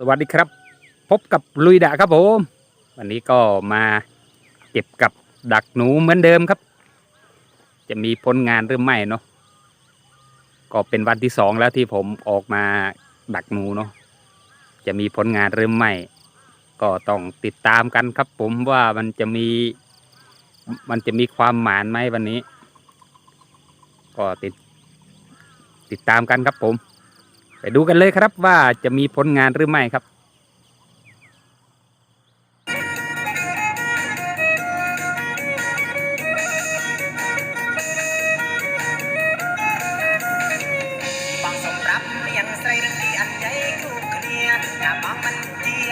สวัสดีครับ พบกับลุยดะครับผม วันนี้ก็มาเก็บกับดักหนูเหมือนเดิมครับ จะมีผลงานหรือไม่เนาะก็เป็นวันที่สองแล้วที่ผมออกมาดักหนูเนาะจะมีผลงานหรือไม่ก็ต้องติดตามกันครับ ผมว่ามันจะมี มันจะมีความหมานไหมวันนี้ ก็ติด ติดตามกันครับผม ไปดูกันเลยครับว่าจะมีผลงานหรือไม่ครับ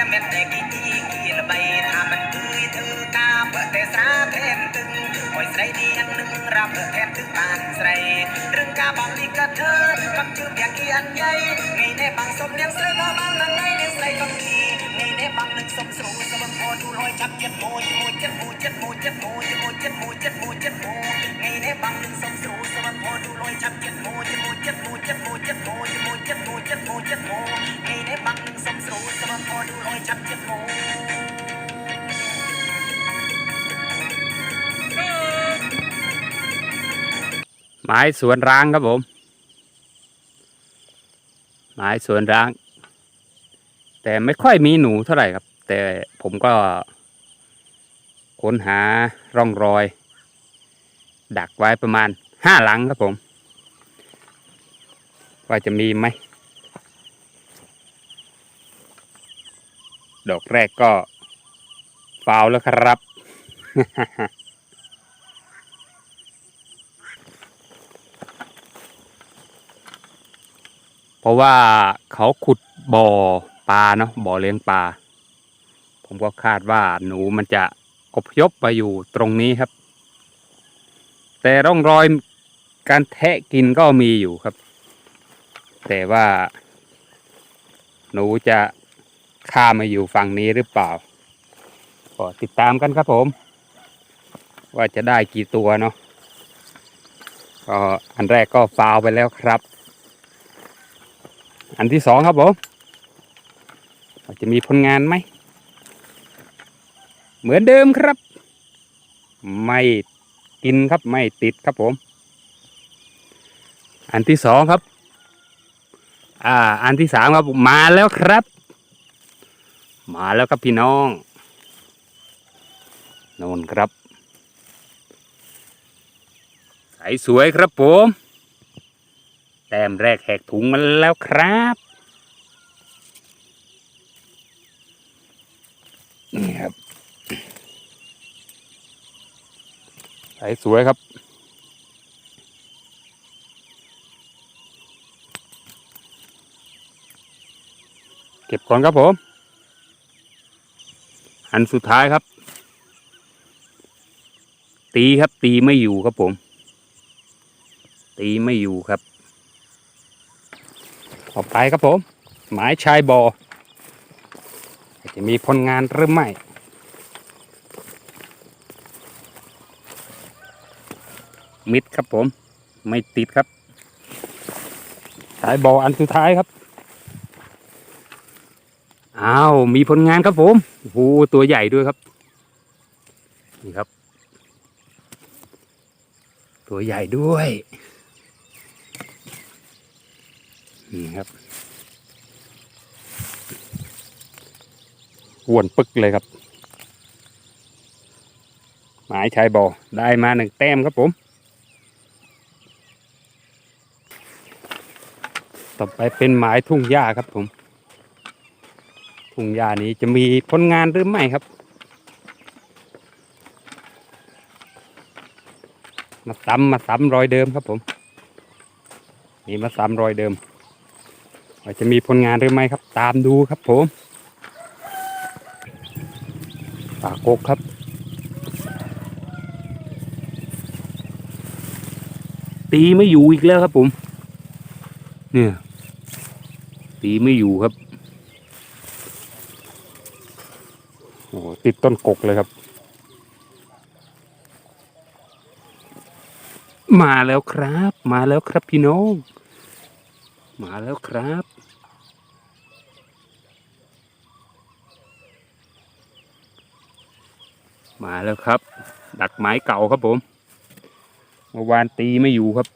เม็ดแต่กี่กี่ละใบถ้ามันเอ้ยอกาเปิดแต่สาเทน ស្រីនេះនឹងរាប់ប្រភេទទឹកបានស្រីរឿងការបំលីក៏ធ្វើកំជឿពាក់គីអញ្ញៃងៃនេះបងសុំនាងស្រីមកបានឡើងណៃនាងស្រីកំគីងៃនេះបងនឹងសុំស្រូវសុំអូទូលហើយចាប់ចិត្តមួយមួយចិត្តមួយចិត្តមួយចិត្តមួយមួយចិត្តមួយចិត្តមួយចិត្តមួយងៃនេះបងនឹងសុំស្រូវសុំអូទូលហើយចាប់ចិត្តមួយមួយចិត្តមួយចិត្តមួយចិត្តមួយមួយចិត្តមួយចិត្តមួយចិត្តមួយ ไม้สวนร้างครับผม ไม้สวนร้าง แต่ไม่ค่อยมีหนูเท่าไหร่ครับ แต่ผมก็ค้นหาร่องรอย ดักไว้ประมาณห้าหลังครับผม ว่าจะมีไหม ดอกแรกก็ฟาวแล้วครับ เพราะว่าเขาขุดบ่อปลาเนาะบ่อเลี้ยงปลา ผมก็คาดว่าหนูมันจะอพยพมาอยู่ตรงนี้ครับ แต่ร่องรอยการแทะกินก็มีอยู่ครับ แต่ว่า หนูจะข้ามาอยู่ฝั่งนี้หรือเปล่าก็ติดตามกันครับผม ว่าจะได้กี่ตัวเนาะก็อันแรกก็ฟาวไปแล้วครับ อันที่สองครับผมจะมีผลงานไหม เหมือนเดิมครับ ไม่กินครับไม่ติดครับผม อันที่สองครับ อ่า อันที่สามครับมาแล้วครับ มาแล้วครับพี่น้องโน่นครับใสสวยครับผม แต้มแรกแหกถุงมาแล้วครับนี่ครับใสสวยครับ เก็บก่อนครับผม อันสุดท้ายครับ ตีครับตีไม่อยู่ครับผม ตีไม่อยู่ครับ ต่อไปครับผม หมายชายบอจะมีผลงานหรือไม่มิดครับผม ไม่ติดครับชายบออันสุดท้ายครับอ้าวมีผลงานครับผมโอ้โหตัวใหญ่ด้วยครับ นี่ครับ ตัวใหญ่ด้วย นี่ครับอ้วนปึกเลยครับ หมายชายบอได้มาหนึ่งแต้มครับผม ต่อไปเป็นหมายทุ่งหญ้าครับผม ทุ่งหญ้านี้จะมีผลงานหรือไม่ครับมาซ้ำมาซ้ำรอยเดิมครับผมนี่มาซ้ำรอยเดิม ว่าจะมีผลงานหรือไม่ครับ ตามดูครับผมปากกครับตีไม่อยู่อีกแล้วครับผม เนี่ย ตีไม่อยู่ครับ โอ้โหติดต้นกกเลยครับ มาแล้วครับ มาแล้วครับพี่น้อง มาแล้วครับ มาแล้วครับ ดักไม้เก่าครับผมเมื่อวานตีไม่อยู่ครับ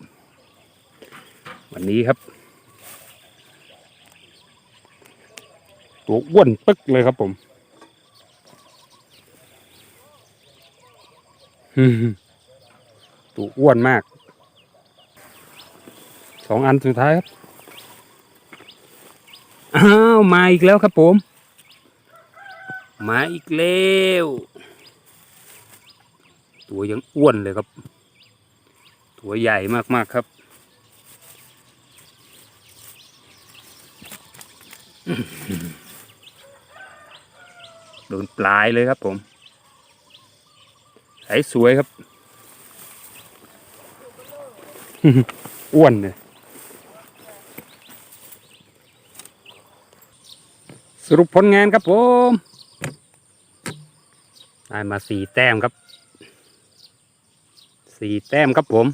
วันนี้ครับ ตัวอ้วนปึ๊กเลยครับผมตัวอ้วนมาก สองอันสุดท้ายครับ อ้าวมาอีกแล้วครับผม มาอีกแล้วตัวยังอ้วนเลยครับ ตัวใหญ่มากๆครับ โดนปลายเลยครับผมใสสวยครับ อ้วนเลย สรุปผลงานครับผมได้มาสี่แต้มครับสี่แต้มครับผม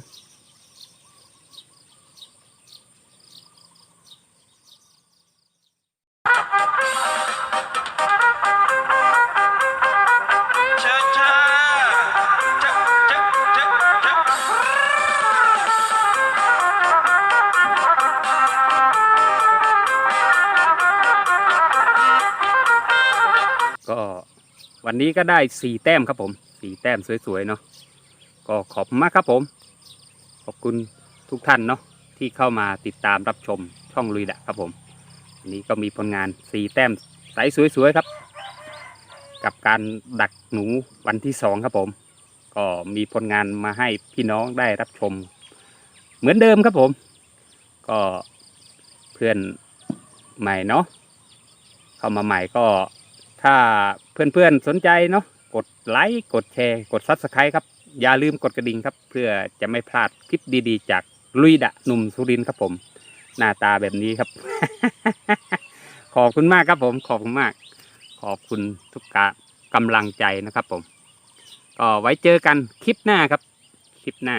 วันนี้ก็ได้สี่แต้มครับผมสี่แต้มสวยๆเนาะก็ขอบมากครับผม ขอบคุณทุกท่านเนาะที่เข้ามาติดตามรับชมช่องลุยดะครับผมวันนี้ก็มีผลงานสี่แต้มใสสวยๆครับ กับการดักหนูวันที่สองครับผม ก็มีผลงานมาให้พี่น้องได้รับชม เหมือนเดิมครับผม ก็เพื่อนใหม่เนาะเข้ามาใหม่ก็ ถ้าเพื่อนๆสนใจเนาะกดไลค์กดแชร์กดซับสไครต์ครับ อย่าลืมกดกระดิ่งครับ เพื่อจะไม่พลาดคลิปดีๆ จากลุยดะหนุ่มสุรินครับผม หน้าตาแบบนี้ครับ ขอบคุณมากครับผม ขอบคุณมาก ขอบคุณทุกกะกำลังใจนะครับผมก็ไว้เจอกันคลิปหน้าครับ คลิปหน้า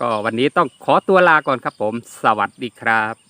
ก็วันนี้ต้องขอตัวลาก่อนครับผม สวัสดีครับ